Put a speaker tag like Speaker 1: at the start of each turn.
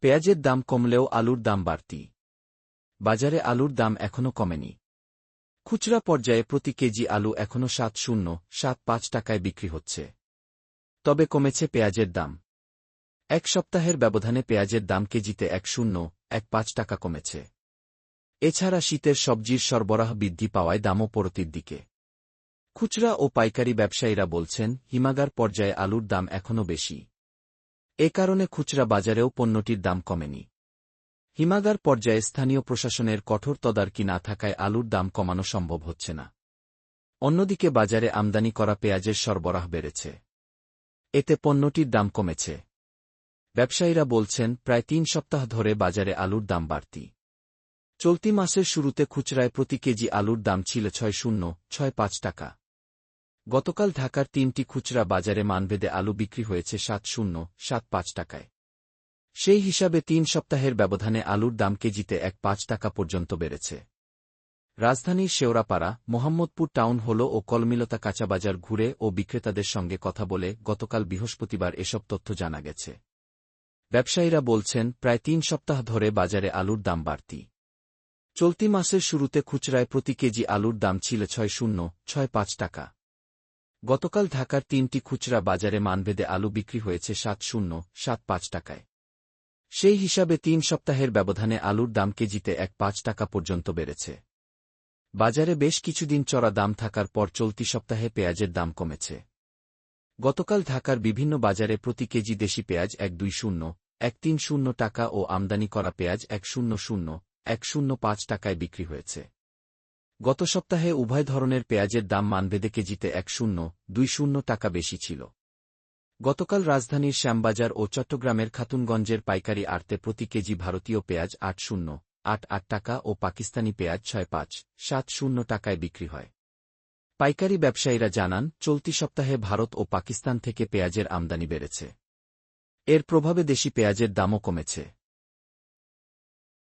Speaker 1: পেঁয়াজের দাম কমলেও আলুর দাম বাড়তি। বাজারে আলুর দাম এখনও কমেনি। খুচরা পর্যায়ে প্রতি কেজি আলু এখনও সাত শূন্য, সাত পাঁচ টাকায় বিক্রি হচ্ছে। তবে কমেছে পেঁয়াজের দাম। এক সপ্তাহের ব্যবধানে পেঁয়াজের দাম কেজিতে এক শূন্য, এক পাঁচ টাকা কমেছে। এছাড়া শীতের সবজির সরবরাহ বৃদ্ধি পাওয়ায় দামও পরতির দিকে। খুচরা ও পাইকারি ব্যবসায়ীরা বলছেন, হিমাগার পর্যায়ে আলুর দাম এখনও বেশি। এ কারণে খুচরা বাজারেও পণ্যটির দাম কমেনি। হিমাগার পর্যায়ে স্থানীয় প্রশাসনের কঠোর তদারকি না থাকায় আলুর দাম কমানো সম্ভব হচ্ছে না। অন্যদিকে বাজারে আমদানি করা পেঁয়াজের সরবরাহ বেড়েছে। এতে পণ্যটির দাম কমেছে। ব্যবসায়ীরা বলছেন, প্রায় তিন সপ্তাহ ধরে বাজারে আলুর দাম বাড়তি। চলতি মাসের শুরুতে খুচরায় প্রতি কেজি আলুর দাম ছিল ছয় শূন্য, ছয় পাঁচ টাকা। গতকাল ঢাকার তিনটি খুচরা বাজারে মানভেদে আলু বিক্রি হয়েছে সাত শূন্য, সাত পাঁচ টাকায়। সেই হিসাবে তিন সপ্তাহের ব্যবধানে আলুর দাম কেজিতে এক পাঁচ টাকা পর্যন্ত বেড়েছে। রাজধানীর শেওড়াপাড়া, মোহাম্মদপুর টাউন হল ও কলমিলতা কাঁচাবাজার ঘুরে ও বিক্রেতাদের সঙ্গে কথা বলে গতকাল বৃহস্পতিবার এসব তথ্য জানা গেছে। ব্যবসায়ীরা বলছেন, প্রায় তিন সপ্তাহ ধরে বাজারে আলুর দাম বাড়তি। চলতি মাসের শুরুতে খুচরায় প্রতি কেজি আলুর দাম ছিল ছয় শূন্য, ছয় পাঁচ টাকা। গতকাল ঢাকার তিনটি খুচরা বাজারে মানভেদে আলু বিক্রি হয়েছে সাত শূন্য, সাত পাঁচ টাকায়। সেই হিসাবে তিন সপ্তাহের ব্যবধানে আলুর দাম কেজিতে এক পাঁচ টাকা পর্যন্ত বেড়েছে। বাজারে বেশ কিছুদিন চড়া দাম থাকার পর চলতি সপ্তাহে পেঁয়াজের দাম কমেছে। গতকাল ঢাকার বিভিন্ন বাজারে প্রতি কেজি দেশি পেঁয়াজ এক দুই শূন্য, এক তিন শূন্য টাকা ও আমদানি করা পেঁয়াজ এক শূন্য শূন্য, এক শূন্য পাঁচ টাকায় বিক্রি হয়েছে। গত সপ্তাহে উভয় ধরনের পেঁয়াজের দাম মানভেদে কেজিতে এক শূন্য, দুই শূন্য টাকা বেশি ছিল। গতকাল রাজধানীর শ্যামবাজার ও চট্টগ্রামের খাতুনগঞ্জের পাইকারি আড়তে প্রতি কেজি ভারতীয় পেঁয়াজ আট শূন্য, আট আট টাকা ও পাকিস্তানি পেঁয়াজ ছয় পাঁচ, সাত শূন্য টাকায় বিক্রি হয়। পাইকারি ব্যবসায়ীরা জানান, চলতি সপ্তাহে ভারত ও পাকিস্তান থেকে পেঁয়াজের আমদানি বেড়েছে। এর প্রভাবে দেশি পেঁয়াজের দামও কমেছে।